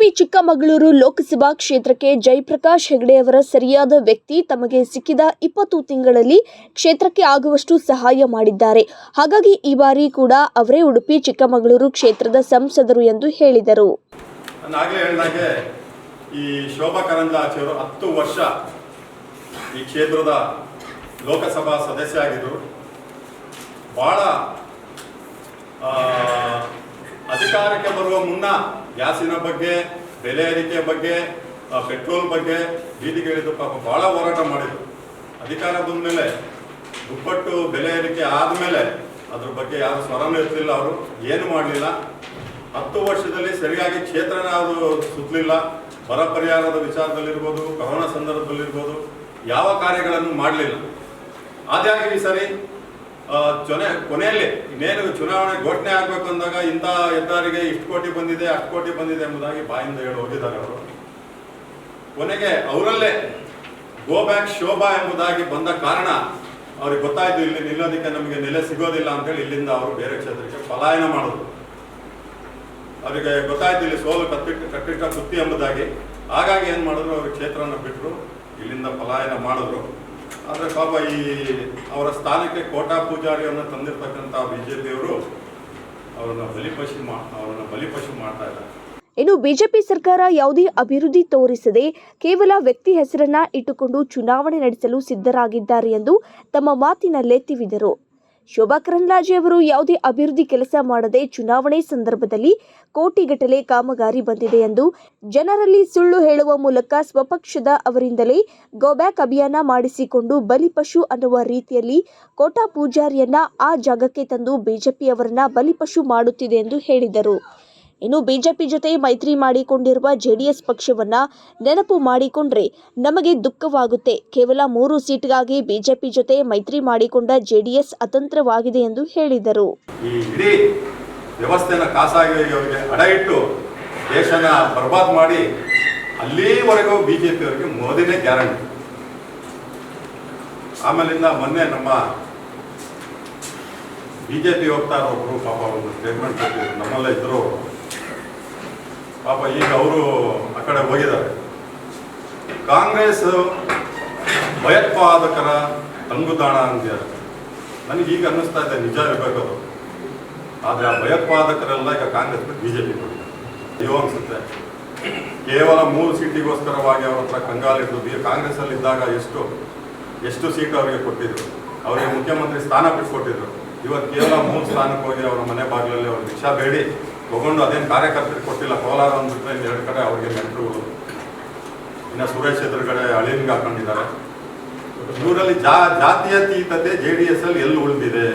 ಉಡುಪಿ ಚಿಕ್ಕಮಗಳೂರು ಲೋಕಸಭಾ ಕ್ಷೇತ್ರಕ್ಕೆ ಜಯಪ್ರಕಾಶ್ ಹೆಗಡೆಯವರ ಸರಿಯಾದ ವ್ಯಕ್ತಿ ತಮಗೆ ಸಿಕ್ಕಿದ ಇಪ್ಪತ್ತು ತಿಂಗಳಲ್ಲಿ ಕ್ಷೇತ್ರಕ್ಕೆ ಆಗುವಷ್ಟು ಸಹಾಯ ಮಾಡಿದ್ದಾರೆ. ಹಾಗಾಗಿ ಈ ಬಾರಿ ಕೂಡ ಅವರೇ ಉಡುಪಿ ಚಿಕ್ಕಮಗಳೂರು ಕ್ಷೇತ್ರದ ಸಂಸದರು ಎಂದು ಹೇಳಿದರು. ಈ ಶೋಭಾ ಹತ್ತು ವರ್ಷ ಈ ಕ್ಷೇತ್ರದ ಲೋಕಸಭಾ ಸದಸ್ಯ ಆಗಿದ್ದರು. ಆ, ಅಧಿಕಾರಕ್ಕೆ ಬರುವ ಮುನ್ನ ಗ್ಯಾಸಿನ ಬಗ್ಗೆ, ಬೆಲೆ ಏರಿಕೆ ಬಗ್ಗೆ ಪೆಟ್ರೋಲ್ ಬಗ್ಗೆ ಬೀದಿಗಿಳಿದು ಪಾಪ ಭಾಳ ಹೋರಾಟ ಮಾಡಿದರು. ಅಧಿಕಾರ ಬಂದಮೇಲೆ ದುಪ್ಪಟ್ಟು ಬೆಲೆ ಏರಿಕೆ ಆದಮೇಲೆ ಅದ್ರ ಬಗ್ಗೆ ಯಾರು ಸ್ವರನೂ ಇರ್ತಿಲ್ಲ ಅವರು, ಏನು ಮಾಡಲಿಲ್ಲ. ಹತ್ತು ವರ್ಷದಲ್ಲಿ ಸರಿಯಾಗಿ ಕ್ಷೇತ್ರನ ಅವರು ಸುತ್ತಲಿಲ್ಲ. ಬರ ಪರಿಹಾರದ ವಿಚಾರದಲ್ಲಿರ್ಬೋದು, ಕೊರೋನಾ ಸಂದರ್ಭದಲ್ಲಿರ್ಬೋದು, ಯಾವ ಕಾರ್ಯಗಳನ್ನು ಮಾಡಲಿಲ್ಲ. ಆದಾಗಿ ಸರಿ ಚೊನೆ ಕೊನೆಯಲ್ಲಿ ಇನ್ನೇನು ಚುನಾವಣೆ ಘೋಷಣೆ ಆಗಬೇಕು ಅಂದಾಗ ಇಂಥ ಹೆದ್ದಾರಿಗೆ ಇಷ್ಟು ಕೋಟಿ ಬಂದಿದೆ, ಅಷ್ಟು ಕೋಟಿ ಬಂದಿದೆ ಎಂಬುದಾಗಿ ಬಾಯಿಂದ ಹೇಳಿ ಹೋಗಿದ್ದಾರೆ ಅವರು. ಕೊನೆಗೆ ಅವರಲ್ಲೇ ಗೋ ಬ್ಯಾಕ್ ಶೋಭಾ ಎಂಬುದಾಗಿ ಬಂದ ಕಾರಣ ಅವ್ರಿಗೆ ಗೊತ್ತಾಯ್ತು, ಇಲ್ಲಿ ನಿಲ್ಲೋದಕ್ಕೆ ನಮಗೆ ನೆಲೆ ಸಿಗೋದಿಲ್ಲ ಅಂತೇಳಿ ಇಲ್ಲಿಂದ ಅವರು ಬೇರೆ ಕ್ಷೇತ್ರಕ್ಕೆ ಪಲಾಯನ ಮಾಡಿದ್ರು. ಅವರಿಗೆ ಗೊತ್ತಾಯ್ತು ಇಲ್ಲಿ ಸೋಲು ಕಟ್ಟಿಟ್ಟ ಕಟ್ಟಿಟ್ಟ ಸುತ್ತಿ ಎಂಬುದಾಗಿ. ಹಾಗಾಗಿ ಏನು ಮಾಡಿದ್ರು, ಅವ್ರ ಕ್ಷೇತ್ರವನ್ನು ಬಿಟ್ಟರು ಇಲ್ಲಿಂದ ಪಲಾಯನ ಮಾಡಿದ್ರು. ಆದರೆ ಪಾಪ ಈ ಅವರ ಸ್ಥಾನಕ್ಕೆ ಕೋಟಾ ಪೂಜಾರಿಯನ್ನು ತಂದಿರತಕ್ಕಂಥ ಬಿ ಜೆ ಅವರನ್ನ ಅವರನ್ನು ಬಲಿಪಶು ಮಾ ಅವರನ್ನು ಬಲಿಪಶು ಮಾಡ್ತಾ ಇದ್ದಾರೆ. ಇನ್ನು ಬಿಜೆಪಿ ಸರ್ಕಾರ ಯಾವುದೇ ಅಭಿವೃದ್ಧಿ ತೋರಿಸದೆ ಕೇವಲ ವ್ಯಕ್ತಿ ಹೆಸರನ್ನ ಇಟ್ಟುಕೊಂಡು ಚುನಾವಣೆ ನಡೆಸಲು ಸಿದ್ಧರಾಗಿದ್ದಾರೆ ಎಂದು ತಮ್ಮ ಮಾತಿನಲ್ಲೇ ತಿವಿದರು ಶೋಭಾ ಕರಂದ್ಲಾಜೆ ಅವರು ಯಾವುದೇ ಅಭಿವೃದ್ಧಿ ಕೆಲಸ ಮಾಡದೆ ಚುನಾವಣೆ ಸಂದರ್ಭದಲ್ಲಿ ಕೋಟಿಗಟ್ಟಲೆ ಕಾಮಗಾರಿ ಬಂದಿದೆ ಎಂದು ಜನರಲ್ಲಿ ಸುಳ್ಳು ಹೇಳುವ ಮೂಲಕ ಸ್ವಪಕ್ಷದ ಅವರಿಂದಲೇ ಗೋಬ್ಯಾಕ್ ಅಭಿಯಾನ ಮಾಡಿಸಿಕೊಂಡು ಬಲಿಪಶು ಅನ್ನುವ ರೀತಿಯಲ್ಲಿ ಕೋಟಾ ಪೂಜಾರಿಯನ್ನ ಆ ಜಾಗಕ್ಕೆ ತಂದು ಬಿಜೆಪಿಯವರನ್ನ ಬಲಿಪಶು ಮಾಡುತ್ತಿದೆ ಎಂದು ಹೇಳಿದರು. ಇನ್ನು ಬಿಜೆಪಿ ಜೊತೆ ಮೈತ್ರಿ ಮಾಡಿಕೊಂಡಿರುವ ಜೆಡಿಎಸ್ ಪಕ್ಷವನ್ನ ನೆನಪು ಮಾಡಿಕೊಂಡ್ರೆ ನಮಗೆ ದುಃಖವಾಗುತ್ತೆ. ಕೇವಲ ಮೂರು ಸೀಟ್ಗಾಗಿ ಬಿಜೆಪಿ ಜೊತೆ ಮೈತ್ರಿ ಮಾಡಿಕೊಂಡ ಜೆಡಿಎಸ್ ಅತಂತ್ರವಾಗಿದೆ ಎಂದು ಹೇಳಿದರು. ಅವರಿಗೆ ದೇಶನ ಬರ್ಬಾದ್ ಮಾಡಿ ಅಲ್ಲಿವರೆಗೂ ಬಿ ಜೆ ಪಿಯವರಿಗೆ ಮೋದಿನೇ ಗ್ಯಾರಂಟಿ. ಆಮೇಲಿಂದ ಮೊನ್ನೆ ನಮ್ಮ ಬಿ ಜೆ ಪಿ ವಕ್ತಾರ ಒಬ್ಬರು ಪಾಪ ಒಂದು ಸ್ಟೇಟ್ಮೆಂಟ್ ಕೊಟ್ಟಿದ್ರು. ನಮ್ಮಲ್ಲೇ ಇದ್ರು. ಅವ್ರು. ಪಾಪ ಈಗ ಅವರು ಆ ಕಡೆ ಹೋಗಿದ್ದಾರೆ. ಕಾಂಗ್ರೆಸ್ ಭಯೋತ್ಪಾದಕರ ತಂಗುದಾಣ ಅಂತಿದ್ದಾರೆ ನನಗೆ ಈಗ ಅನ್ನಿಸ್ತಾ ಇದೆ, ನಿಜ ಇರಬೇಕು ಆದರೆ ಆ ಭಯೋತ್ಪಾದಕರೆಲ್ಲ ಈಗ ಕಾಂಗ್ರೆಸ್ ಬಿಟ್ಟು ಬಿಜೆಪಿ ಅಯ್ಯೋ ಅನಿಸುತ್ತೆ. ಕೇವಲ ಮೂರು ಸೀಟಿಗೋಸ್ಕರವಾಗಿ ಅವ್ರ ಹತ್ರ ಕಂಗಾಲಿಟ್ಟು ಬಿ ಕಾಂಗ್ರೆಸ್ ಅಲ್ಲಿ ಇದ್ದಾಗ ಎಷ್ಟು ಎಷ್ಟು ಸೀಟು ಅವರಿಗೆ ಕೊಟ್ಟಿದ್ರು? ಅವರಿಗೆ ಮುಖ್ಯಮಂತ್ರಿ ಸ್ಥಾನ ಬಿಟ್ಕೊಟ್ಟಿದ್ರು. ಇವತ್ತು ಕೇವಲ ಮೂರು ಸ್ಥಾನಕ್ಕೆ ಹೋಗಿ ಅವರ ಮನೆ ಬಾಗಿಲಲ್ಲಿ ಅವ್ರು ಭಿಕ್ಷಾ ಬೇಡಿ. ತಗೊಂಡು ಅದೇನು ಕಾರ್ಯಕರ್ತರಿಗೆ ಕೊಟ್ಟಿಲ್ಲ, ಕೋಲಾರ ಅಂದ್ಬಿಟ್ರೆ ಇನ್ನು ಎರಡು ಕಡೆ ಅವ್ರಿಗೆ ನೆಂಟರುಗಳು ಇನ್ನು ಸುರೇಶ್ ಎದುರುಗಡೆ ಅಳಿನ್ಗೆ ಹಾಕೊಂಡಿದ್ದಾರೆ. ಇವರಲ್ಲಿ ಜಾ, ಜಾತ್ಯತೀತತೆ ಜೆ ಡಿ ಎಸ್ ಅಲ್ಲಿ ಎಲ್ಲಿ ಉಳಿದಿದೆ?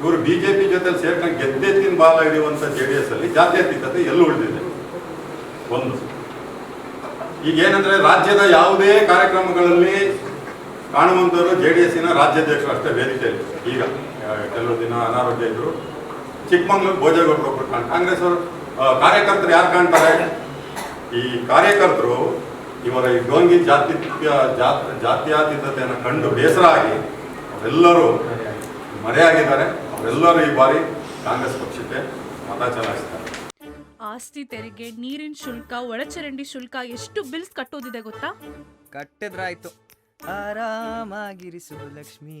ಇವರು ಬಿಜೆಪಿ ಜೊತೆ ಸೇರ್ಕೊಂಡು ಗೆದ್ದೆತ್ತಿನ ಬಾಲ ಹಿಡಿಯುವಂಥ ಜೆ ಡಿ ಎಸ್ ಅಲ್ಲಿ ಜಾತ್ಯತೀತತೆ ಎಲ್ಲಿ ಉಳಿದಿದೆ? ಒಂದು. ಈಗ ಏನಂದ್ರೆ ರಾಜ್ಯದ ಯಾವುದೇ ಕಾರ್ಯಕ್ರಮಗಳಲ್ಲಿ ಕಾಣುವಂತವರು ಜೆ ಡಿ ಎಸ್ಸಿನ ರಾಜ್ಯಾಧ್ಯಕ್ಷರು ಅಷ್ಟೇ ವೇದಿಕೆಯಲ್ಲಿ. ಈಗ ಕೆಲವು ದಿನ ಅನಾರೋಗ್ಯ ಇದ್ರು. ಚಿಕ್ಕಮಂಗ್ಳೂರು ಭೋಜೇಗೌಡರು ಒಬ್ರು ಕಾಣ್ ಕಾಂಗ್ರೆಸ್ ಅವರು ಕಾರ್ಯಕರ್ತರು ಯಾರು ಕಾಣ್ತಾರೆ? ಈ ಕಾರ್ಯಕರ್ತರು ಇವರ ಈ ಡೋಂಗಿ ಜಾತಿ ಜಾತ್ ಜಾತ್ಯಾತೀತತೆಯನ್ನು ಕಂಡು ಬೇಸರ ಆಗಿ ಅವರೆಲ್ಲರೂ ಮರೆಯಾಗಿದ್ದಾರೆ. ಅವರೆಲ್ಲರೂ ಈ ಬಾರಿ ಕಾಂಗ್ರೆಸ್ ಪಕ್ಷಕ್ಕೆ ಮತ ಚಲಾಯಿಸ್ತಾರೆ. ಆಸ್ತಿ ತೆರಿಗೆ ನೀರಿನ ಶುಲ್ಕ ಒಳಚರಂಡಿ ಶುಲ್ಕ ಎಷ್ಟು ಬಿಲ್ಸ್ ಕಟ್ಟೋದಿದೆ ಗೊತ್ತಾ? ಕಟ್ಟಿದ್ರಾಯ್ತು. ಆರಾಮಾಗಿರಿಸು ಲಕ್ಷ್ಮಿ.